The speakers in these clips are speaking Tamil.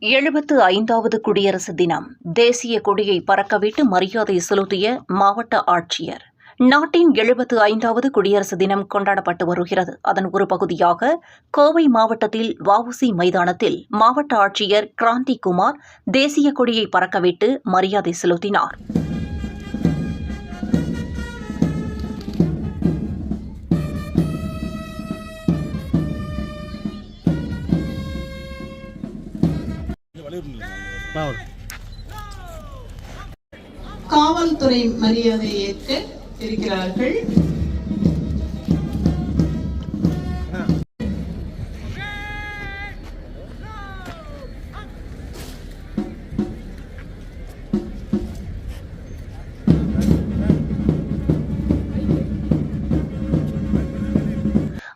எழுபத்து ஐந்தாவது குடியரசு தினம். தேசிய கொடியை பறக்கவிட்டு மரியாதை செலுத்திய மாவட்ட ஆட்சியர். நாட்டின் எழுபத்து ஐந்தாவது குடியரசு தினம் கொண்டாடப்பட்டு வருகிறது. அதன் ஒரு பகுதியாக கோவை மாவட்டத்தில் வவுசி மைதானத்தில் மாவட்ட ஆட்சியர் கிராந்தி குமார் தேசிய கொடியை பறக்கவிட்டு மரியாதை செலுத்தினார். காவல்துறை மரியாதையை ஏற்க இருக்கிறார்கள்.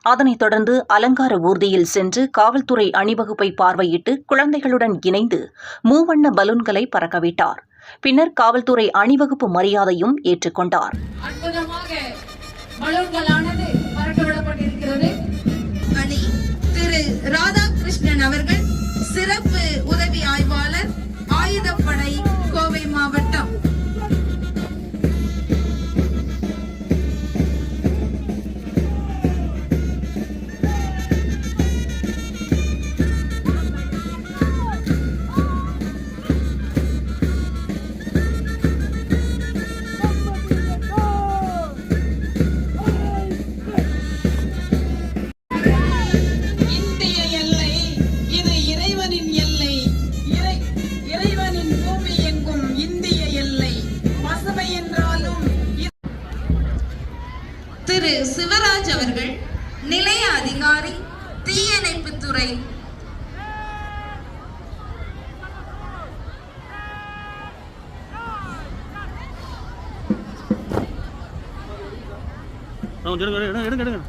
அதனைத் தொடர்ந்து அலங்கார ஊர்தியில் சென்று காவல்துறை அணிவகுப்பை பார்வையிட்டு குழந்தைகளுடன் இணைந்து மூவண்ண பலூன்களை பறக்கவிட்டார். பின்னர் காவல்துறை அணிவகுப்பு மரியாதையும் ஏற்றுக்கொண்டார். திரு சிவராஜ் அவர்கள் நிலைய அதிகாரி தீயணைப்புத்துறை. எடுங்க எடுங்க எடுங்க எடுங்க.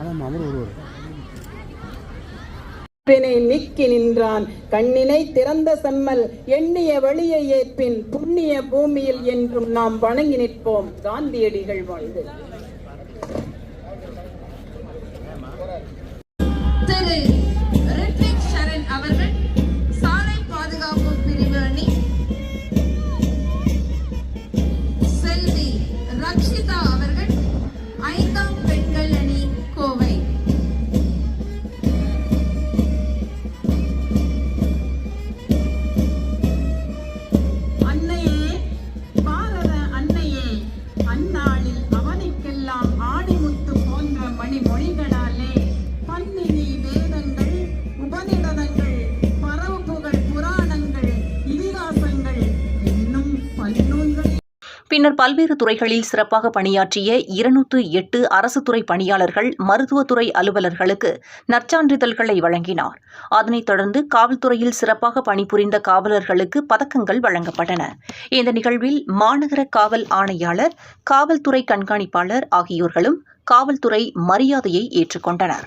ஆமாம் அவர் ஒருவர் பிணை நிக்கி நின்றான். கண்ணினை திறந்த செம்மல் எண்ணிய வழியை ஏற்பின் புண்ணிய பூமியில் என்றும் நாம் வணங்கி நிற்போம். காந்தியடிகள் வாழ்ந்து. திரு பின்னர் பல்வேறு துறைகளில் சிறப்பாக பணியாற்றிய இருநூற்று எட்டு அரசுத்துறை பணியாளர்கள் மருத்துவத்துறை அலுவலர்களுக்கு நற்சான்றிதழ்களை வழங்கினார். அதனைத் தொடர்ந்து காவல்துறையில் சிறப்பாக பணிபுரிந்த காவலர்களுக்கு பதக்கங்கள் வழங்கப்பட்டன. இந்த நிகழ்வில் மாநகர காவல் ஆணையாளர் காவல்துறை கண்காணிப்பாளர் ஆகியோர்களும் காவல்துறை மரியாதையை ஏற்றுக்கொண்டனர்.